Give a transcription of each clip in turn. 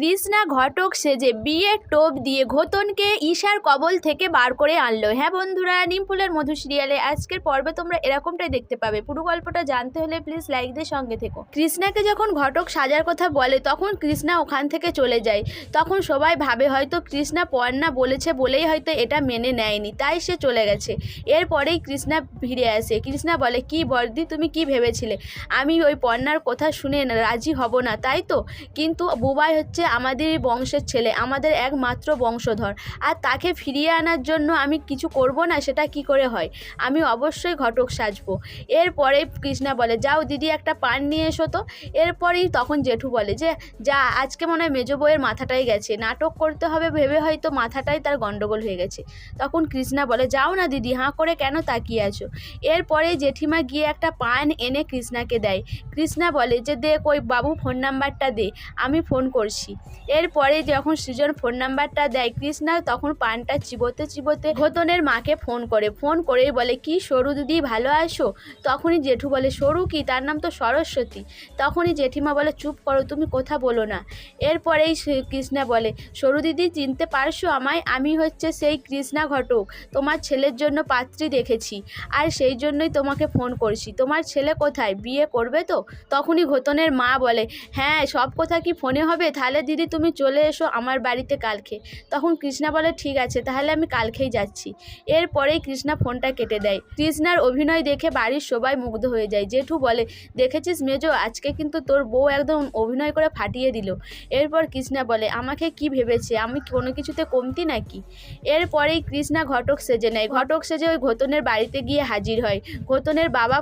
কৃষ্ণা ঘটক সেজে বিয়ের টোপ দিয়ে ঘোতনকে ঈশার কবল থেকে বার করে আনলো। হ্যাঁ বন্ধুরা, নিমফুলের মধু সিরিয়ালে আজকের পর্বে তোমরা এরকমটাই দেখতে পাবে। পুরো গল্পটা জানতে হলে প্লিজ লাইক দিয়ে সঙ্গে থেকো। কৃষ্ণাকে যখন ঘটক সাজার কথা বলে, তখন কৃষ্ণা ওখান থেকে চলে যায়। তখন সবাই ভাবে হয়তো কৃষ্ণা পর্ণা বলেছে বলেই হয়তো এটা মেনে নেয়নি, তাই সে চলে গেছে। এরপরেই কৃষ্ণা ফিরে আসে। কৃষ্ণা বলে, কি বর্দি, তুমি কি ভেবেছিলে? আমি ওই পর্ণার কথা শুনে রাজি হব না, তাই তো? কিন্তু বুবাই হচ্ছে আমাদের বংশের ছেলে, আমাদের একমাত্র বংশধর। আর তাকে ফিরিয়ে আনার জন্য আমি কিছু করব না, সেটা কি করে হয়? আমি অবশ্যই ঘটক সাজবো। এরপরে কৃষ্ণা বলে, যাও দিদি, একটা পান নিয়ে এসো তো। এরপরেই তখন জেঠু বলে যে, যা, আজকে মনে হয় মেজো বউয়ের মাথাটাই গেছে। নাটক করতে হবে ভেবে হয়তো মাথাটাই তার গন্ডগোল হয়ে গেছে। তখন কৃষ্ণা বলে, যাও না দিদি, হাঁ করে কেন তাকিয়ে আছো? এরপরে জেঠিমা গিয়ে একটা পান এনে কৃষ্ণাকে দেয়। কৃষ্ণা বলে যে দে কই বাবু ফোন নাম্বারটা দে, আমি ফোন করছি। এরপরে যখন সৃজন ফোন নাম্বারটা দেয়, কৃষ্ণা তখন পানটা চিবোতে চিবোতে ঘোতনের মাকে ফোন করে। ফোন করেই বলে, কি সরু দিদি, ভালো আসো তখনই জেঠু বলে, সরু কি? তার নাম তো সরস্বতী। তখনই জেঠিমা বলে, চুপ করো, তুমি কথা বলো না। এরপরেই কৃষ্ণা বলে, সরু দিদি, চিনতে পারছ আমায়? আমি হচ্ছে সেই কৃষ্ণা ঘটক। তোমার ছেলের জন্য পাত্রী দেখেছি। আর সেই জন্যই তোমাকে ফোন করছি। তোমার ছেলে কোথায়? বিয়ে করবে তো? তখনই ঘোতনের মা বলে হ্যাঁ সব কথা কি ফোনে হবে? তাহলে দিদি, তুমি চলে এসো আমার বাড়িতে কালকে। তখন কৃষ্ণা বলে, ঠিক আছে, তাহলে আমি কালকেই যাচ্ছি। এরপরেই কৃষ্ণা ফোনটা কেটে দেয়। কৃষ্ণার অভিনয় দেখে বাড়ির সবাই মুগ্ধ হয়ে যায়। জেঠু বলে, দেখেছিস মেজো, আজকে কিন্তু তোর বউ একদম অভিনয় করে ফাটিয়ে দিল। এরপর কৃষ্ণা বলে, আমাকে কি ভেবেছে? আমি কোনো কিছুতে কমতি নাকি? এরপরেই কৃষ্ণা ঘটক সেজে নেয়। ঘটক সেজে ওই ঘোতনের বাড়িতে গিয়ে হাজির হয়। ঘোতনের বাবা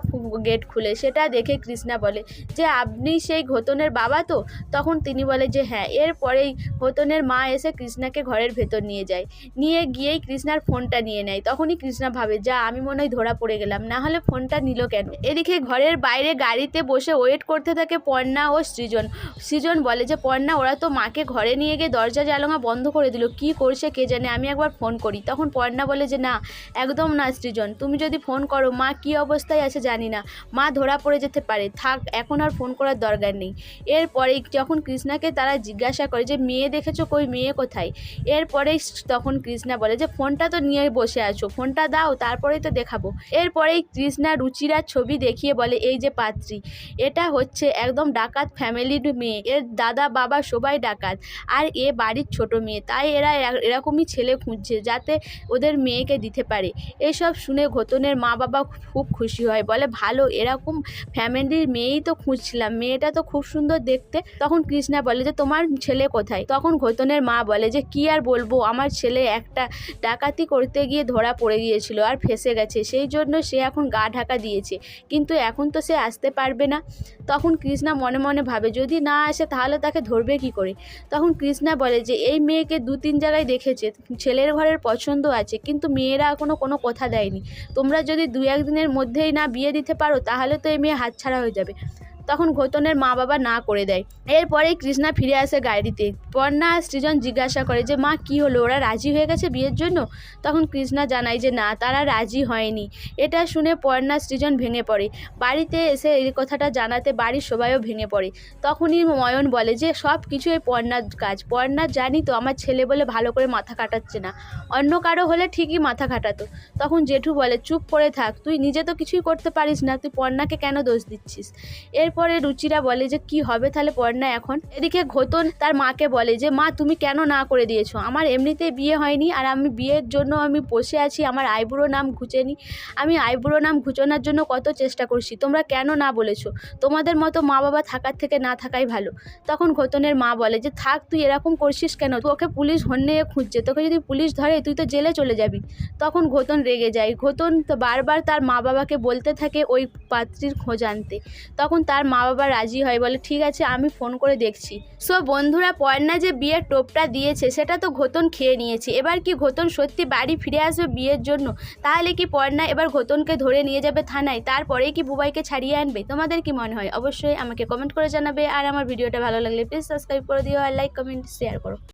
গেট খুলে। সেটা দেখে কৃষ্ণা বলে, যে আপনি সেই ঘোতনের বাবা তো? তখন তিনি বলে, যে হ্যাঁ। এরপরেই ঘোতনের মা এসে কৃষ্ণাকে ঘরের ভেতর নিয়ে যায়। নিয়ে গিয়েই কৃষ্ণার ফোনটা নিয়ে নেয়। তখনই কৃষ্ণা ভাবে, যা, আমি মনে হয় ধরা পড়ে গেলাম। না হলে ফোনটা নিল কেন? এদিকে ঘরের বাইরে গাড়িতে বসে ওয়েট করতে থাকে পর্ণা ও সৃজন। সৃজন বলে যে, পর্ণা, ওরা তো মাকে ঘরে নিয়ে গিয়ে দরজা জালঙা বন্ধ করে দিল। কি করছে কে জানে? আমি একবার ফোন করি। তখন পর্ণা বলে যে, না, একদম না সৃজন। তুমি যদি ফোন করো, মা কি অবস্থায় আছে জানি না। মা ধরা পড়ে যেতে পারে। থাক, এখন আর ফোন করার দরকার নেই। এরপরেই যখন কৃষ্ণাকে তারা জিজ্ঞাসা করে যে, মেয়ে দেখেছ কই? মেয়ে কোথায়? এরপরেই তখন কৃষ্ণা বলে যে, ফোনটা তো নিয়ে বসে আছো, ফোনটা দাও, তারপরেই তো দেখাবো। এরপরেই কৃষ্ণা রুচিরার ছবি দেখিয়ে বলে, এই যে পাত্রী, এটা হচ্ছে একদম ডাকাত ফ্যামিলির মেয়ে, এর দাদা বাবা সবাই ডাকাত, আর এ বাড়ির ছোট মেয়ে, তাই এরা- এরকমই ছেলে খুঁজছে যাতে ওদের মেয়েকে দিতে পারে। এসব শুনে ঘোতনের মা বাবা খুব খুশি হয়, বলে, ভালো, এরকম ফ্যামিলির মেয়েই তো খুঁজছিলাম, মেয়েটা তো খুব সুন্দর দেখতে। তখন কৃষ্ণা বলে যে, তোমার ছেলে কোথায়? তখন ঘোতনের মা বলে যে, কি আর বলব? আমার ছেলে একটা ডাকাতি করতে গিয়ে ধরা পড়ে গিয়েছিল আর ফেসে গেছে। সেই জন্য সে এখন গা ঢাকা দিয়েছে। কিন্তু এখন তো সে আসতে পারবে না। তখন কৃষ্ণা মনে মনে ভাবে, যদি না আসে তাহলে তাকে ধরবে কি করে? তখন কৃষ্ণা বলে যে, এই মেয়েকে দু তিন জায়গায় দেখেছে। ছেলের ঘরের পছন্দ আছে, কিন্তু মেয়েরা এখনও কোনো কথা দেয়নি। তোমরা যদি দু একদিনের মধ্যেই না বিয়ে দিতে পারো, তাহলে তো এই মেয়ে হাতছাড়া হয়ে যাবে। তখন ঘোতনের মা বাবা না করে দেয়। এরপরেই কৃষ্ণা ফিরে আসে গাড়িতে পর্ণা সৃজন জিজ্ঞাসা করে যে, মা, কি হলো? ওরা রাজি হয়ে গেছে বিয়ের জন্য? তখন কৃষ্ণা জানায় যে, না, তারা রাজি হয়নি। এটা শুনে পর্ণা সৃজন ভেঙে পড়ে। বাড়িতে এসে এই কথাটা জানাতে বাড়ির সবাইও ভেঙে পড়ে। তখনই ময়ন বলে যে, সব কিছু এই পর্ণার কাজ। পর্ণা জানি তো আমার ছেলে বলে ভালো করে মাথা কাটাচ্ছে না। অন্য কারও হলে ঠিকই মাথা কাটাতো। তখন জেঠু বলে, চুপ করে থাক। তুই নিজে তো কিছুই করতে পারিস না। তুই পর্ণাকে কেন দোষ দিচ্ছিস? এরপরে রুচিরা বলে যে, কি হবে তাহলে পর্ণা এখন? এদিকে ঘোতন তার মাকে বলে যে, মা, তুমি কেন না করে দিয়েছ? আমার এমনিতেই বিয়ে হয়নি আর আমি বিয়ের জন্য আমি বসে আছি, আমার আইবুড়ো নাম ঘুচেনি। আমি আইবুড়ো নাম ঘুচানোর জন্য কত চেষ্টা করছি, তোমরা কেন না বলেছ? তোমাদের মতো মা বাবা থাকার থেকে না থাকাই ভালো। তখন ঘোতনের মা বলে যে, থাক, তুই এরকম করছিস কেন? তোকে পুলিশ হন্যে খুঁজছে, তোকে যদি পুলিশ ধরে, তুই তো জেলে চলে যাবি। তখন ঘোতন রেগে যায়। ঘোতন বারবার তার মা বাবাকে বলতে থাকে ওই পাত্রীর খোঁজ আনতে। তখন তার মা বাবা রাজি হয় বলে, ঠিক আছে, আমি ফোন করে দেখছি। সো বন্ধুরা পয়না যে বিয়ের টোপটা দিয়েছে, সেটা তো ঘোতন খেয়ে নিয়েছে। এবার কি ঘোতন সত্যি বাড়ি ফিরে আসবে বিয়ের জন্য? তাহলে কি পর্ণা এবার ঘোতনকে ধরে নিয়ে যাবে থানায়? তারপরেই কি বুবাইকে ছাড়িয়ে আনবে? তোমাদের কি মনে হয়? অবশ্যই আমাকে কমেন্ট করে জানাবে। আর আমার ভিডিওটা ভালো লাগলে প্লিজ সাবস্ক্রাইব করে দিও আর লাইক কমেন্ট শেয়ার করো।